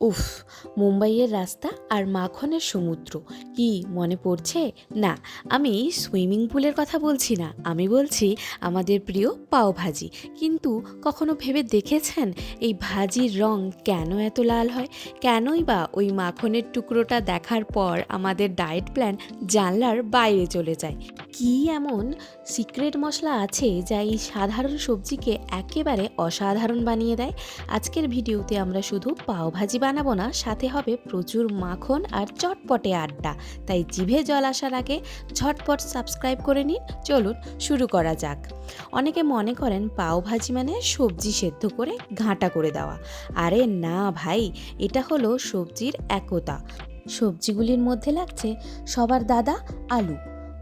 উফ, মুম্বাইয়ের রাস্তা আর মাখনের সমুদ্র, কি মনে পড়ছে? না, আমি সুইমিং পুলের কথা বলছি না। আমি বলছি আমাদের প্রিয় পাও ভাজি। কিন্তু কখনো ভেবে দেখেছেন এই ভাজির রং কেন এত লাল হয়? কেনই বা ওই মাখনের টুকরোটা দেখার পর আমাদের ডায়েট প্ল্যান জানলার বাইরে চলে যায়। কি এমন সিক্রেট মশলা আছে যা এই সাধারণ সবজিকে একেবারে অসাধারণ বানিয়ে দেয়? আজকের ভিডিওতে আমরা শুধু পাওভাজি বানাবো না, সাথে হবে প্রচুর মাখন আর চটপটে আড্ডা। তাই জিভে জল আসার আগে ঝটপট সাবস্ক্রাইব করে নিন। চলুন শুরু করা যাক। অনেকে মনে করেন পাওভাজি মানে সবজি সেদ্ধ করে ঘাঁটা করে দেওয়া। আরে না ভাই, এটা হলো সবজির একতা। সবজিগুলির মধ্যে লাগছে সবার দাদা আলু।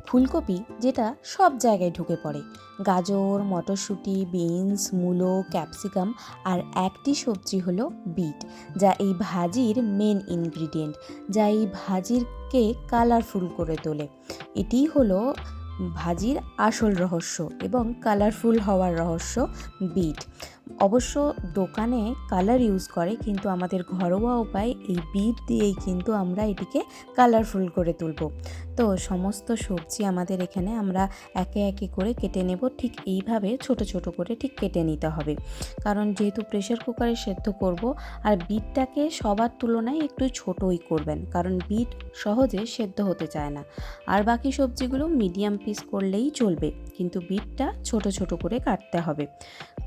ফুলকপি যেটা সব জায়গায় ঢুকে পড়ে। গাজর, মটরশুঁটি, বিনস, মূলো, ক্যাপসিকাম আর একটি সবজি হলো বিট, যা এই ভাজির মেন ইনগ্রিডিয়েন্ট যা এই ভাজিরকে কালারফুল করে তোলে। এটিই হলো ভাজির আসল রহস্য এবং কালারফুল হওয়ার রহস্য বিট। অবশ্য দোকানে কালার ইউজ করে, কিন্তু আমাদের ঘরোয়া উপায় এই বিট দিয়েই কিন্তু আমরা এটিকে কালারফুল করে তুলব। তো সমস্ত সবজি আমাদের এখানে আমরা একে একে করে কেটে নেব। ঠিক এইভাবে ছোট ছোট করে ঠিক কেটে নিতে হবে। কারণ যেহেতু প্রেশার কুকারে সেদ্ধ করব, আর বিটটাকে সবার তুলনায় একটু ছোটই করবেন, কারণ বিট সহজে সেদ্ধ হতে চায় না। আর বাকি সবজিগুলো মিডিয়াম পিস করলেই চলবে, কিন্তু বিটটা ছোট ছোট করে কাটতে হবে।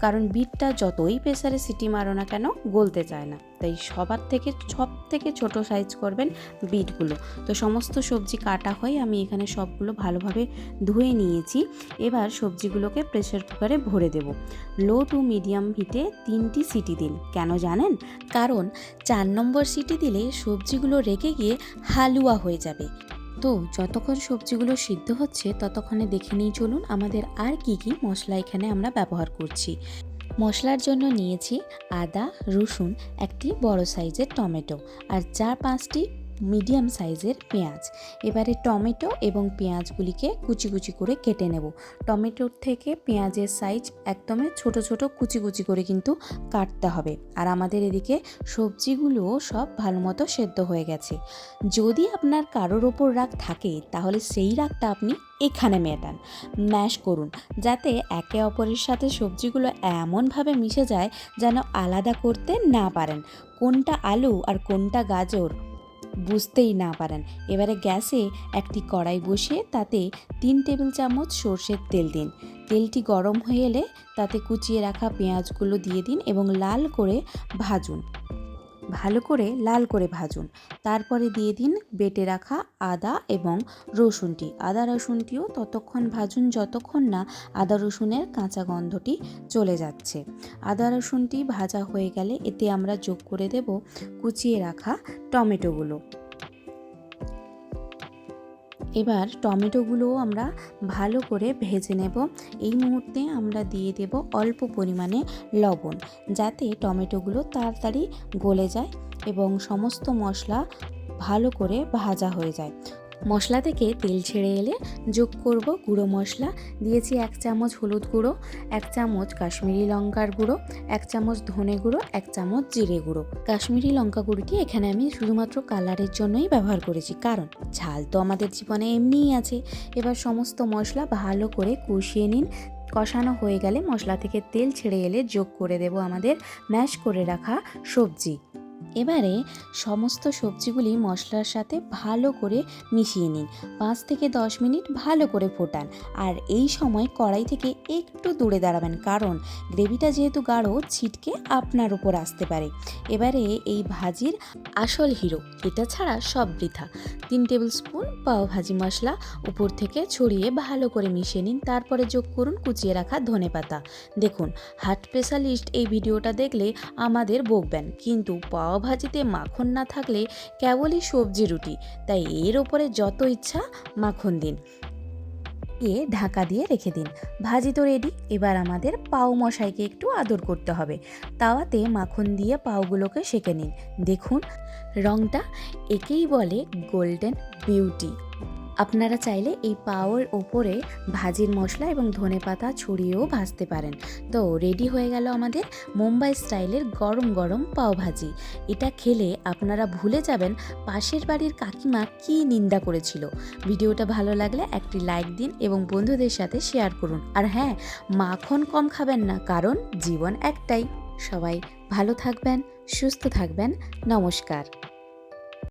কারণ বিটটা যতই প্রেসারে সিটি মারো না কেন, গলতে চায় না। তাই সবার থেকে, সব থেকে ছোট সাইজ করবেন বিটগুলো তো সমস্ত সবজি কাটা হয় আমি এখানে সবগুলো ভালোভাবে ধুয়ে নিয়েছি। এবার সবজিগুলোকে প্রেসার কুকারে ভরে দেব। লো টু মিডিয়াম হিটে তিনটি সিটি দিন। কেন জানেন? কারণ চার নম্বর সিটি দিলে সবজিগুলো রেখে গিয়ে হালুয়া হয়ে যাবে। তো যতক্ষণ সবজিগুলো সিদ্ধ হচ্ছে, ততক্ষণে দেখে নিই চলুন আমাদের আর কি কি মশলা এখানে আমরা ব্যবহার করছি। মশলার জন্য নিয়েছি আদা রসুন একটি বড় সাইজের টমেটো আর চার পাঁচটি মিডিয়াম সাইজের পেঁয়াজ। এবারে টমেটো এবং পেঁয়াজগুলিকে কুচি কুচি করে কেটে নেব। টমেটোর থেকে পেঁয়াজের সাইজ একদমই ছোট ছোট কুচি কুচি করে কিন্তু কাটতে হবে। আর আমাদের এদিকে সবজিগুলোও সব ভালো মতো সেদ্ধ হয়ে গেছে। যদি আপনার কারোর ওপর রাগ থাকে, তাহলে সেই রাগটা আপনি এখানে মেটান। ম্যাশ করুন, যাতে একে অপরের সাথে সবজিগুলো এমনভাবে মিশে যায় যেন আলাদা করতে না পারেন। কোনটা আলু আর কোনটা গাজর বুঝতেই না পারেন। এবারে গ্যাসে একটি কড়াই বসিয়ে তাতে তিন টেবিল চামচ সর্ষের তেল দিন। তেলটি গরম হয়ে এলে তাতে কুচিয়ে রাখা পেঁয়াজগুলো দিয়ে দিন এবং লাল করে ভাজুন। ভালো করে লাল করে ভাজুন। তারপরে দিয়ে দিন বেটে রাখা আদা এবং রসুনটি। আদা রসুনটিও ততক্ষণ ভাজুন যতক্ষণ না আদা রসুনের কাঁচা গন্ধটি চলে যাচ্ছে। আদা রসুনটি ভাজা হয়ে গেলে এতে আমরা যোগ করে দেব কুচিয়ে রাখা টমেটোগুলো। এবার টমেটোগুলোও আমরা ভালো করে ভেজে নেব। এই মুহূর্তে আমরা দিয়ে দেব অল্প পরিমাণে লবণ, যাতে টমেটোগুলো তাড়াতাড়ি গলে যায় এবং সমস্ত মশলা ভালো করে ভাজা হয়ে যায়। মশলা থেকে তেল ছেড়ে এলে যোগ করব গুঁড়ো মশলা। দিয়েছি এক চামচ হলুদ গুঁড়ো, এক চামচ কাশ্মীরি লঙ্কার গুঁড়ো, এক চামচ ধনে গুঁড়ো, এক চামচ জিরে গুঁড়ো। কাশ্মীরি লঙ্কা গুঁড়োটি এখানে আমি শুধুমাত্র কালারের জন্যই ব্যবহার করেছি। কারণ ঝাল তো আমাদের জীবনে এমনিই আছে। এবার সমস্ত মশলা ভালো করে কষিয়ে নিন। কষানো হয়ে গেলে মশলা থেকে তেল ছেড়ে এলে যোগ করে দেব আমাদের ম্যাশ করে রাখা সবজি। এবারে সমস্ত সবজিগুলি মশলার সাথে ভালো করে মিশিয়ে নিন। পাঁচ থেকে দশ মিনিট ভালো করে ফোটান আর এই সময় কড়াই থেকে একটু দূরে দাঁড়াবেন কারণ গ্রেভিটা যেহেতু গাঢ়, ছিটকে আপনার উপর আসতে পারে। এবারে এই ভাজির আসল হিরো, এটা ছাড়া সব বৃথা। তিন টেবিল স্পুন পাও ভাজি মশলা উপর থেকে ছড়িয়ে ভালো করে মিশিয়ে নিন। তারপরে যোগ করুন কুচিয়ে রাখা ধনে পাতা। দেখুন, হার্ট স্পেশালিস্ট এই ভিডিওটা দেখলে আমাদের বকবেন। কিন্তু পাও ভাজিতে মাখন না থাকলে কেবলই সবজি রুটি। তাই এর ওপরে যত ইচ্ছা মাখন দিন। দিয়ে ঢাকা দিয়ে রেখে দিন। ভাজি তো রেডি এবার আমাদের পাও মশাইকে একটু আদর করতে হবে। তাওয়াতে মাখন দিয়ে পাওগুলোকে সেঁকে নিন। দেখুন, রংটা একেই বলে গোল্ডেন বিউটি আপনারা চাইলে এই পাওয়ের ওপরে ভাজির মশলা এবং ধনেপাতা ছড়িয়েও ভাজতে পারেন। তো রেডি হয়ে গেল আমাদের মুম্বাই স্টাইলের গরম গরম পাও ভাজি। এটা খেলে আপনারা ভুলে যাবেন পাশের বাড়ির কাকিমা কী নিন্দা করেছিল। ভিডিওটা ভালো লাগলে একটি লাইক দিন এবং বন্ধুদের সাথে শেয়ার করুন। আর হ্যাঁ মাখন কম খাবেন না, কারণ জীবন একটাই। সবাই ভালো থাকবেন, সুস্থ থাকবেন। নমস্কার।